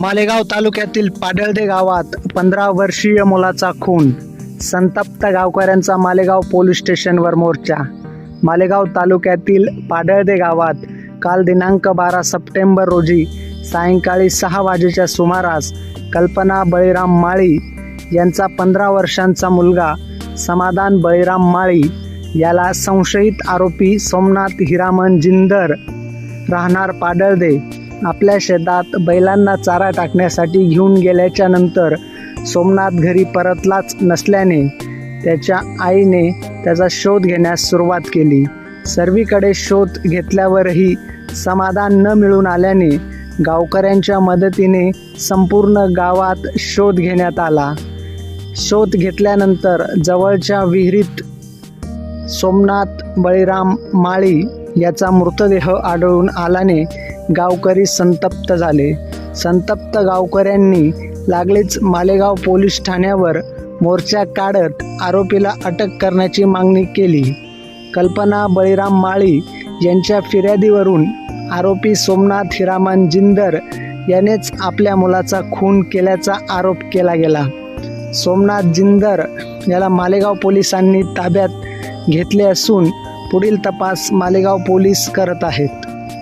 मालेगाव तालुक्यातील पाडळदे गावात पंधरा वर्षीय मुलाचा खून. संतप्त गावकऱ्यांचा मालेगाव पोलीस स्टेशनवर मोर्चा. मालेगाव तालुक्यातील पाडळदे गावात काल दिनांक बारा सप्टेंबर रोजी सायंकाळी सहा वाजेच्या सुमारास कल्पना बळीराम माळी यांचा पंधरा वर्षांचा मुलगा समाधान बळीराम माळी याला संशयित आरोपी सोमनाथ हिरामन जिंदर राहणार पाडळदे. आपल्या शेतात बैलांना चारा टाकण्यासाठी घेऊन गेल्याच्यानंतर सोमनाथ घरी परतलाच नसल्याने त्याच्या आईने त्याचा शोध घेण्यास सुरुवात केली. सर्वीकडे शोध घेतल्यावरही समाधान न मिळून आल्याने गावकऱ्यांच्या मदतीने संपूर्ण गावात शोध घेण्यात आला. शोध घेतल्यानंतर जवळच्या विहिरीत सोमनाथ बळीराम माळी याचा मृतदेह आढळून आल्याने गावकरी संतप्त झाले. संतप्त गावकऱ्यांनी लागलीच मालेगाव पोलीस ठाण्यावर मोर्चा काढत आरोपीला अटक करण्याची मागणी केली. कल्पना बळीराम माळी यांच्या फिर्यादीवरून आरोपी सोमनाथ हिरामन जिंदर यानेच आपल्या मुलाचा खून केल्याचा आरोप केला गेला. सोमनाथ जिंदर याला मालेगाव पोलिसांनी ताब्यात घेतले असून पुढील तपास मालेगाव पोलीस करत आहेत.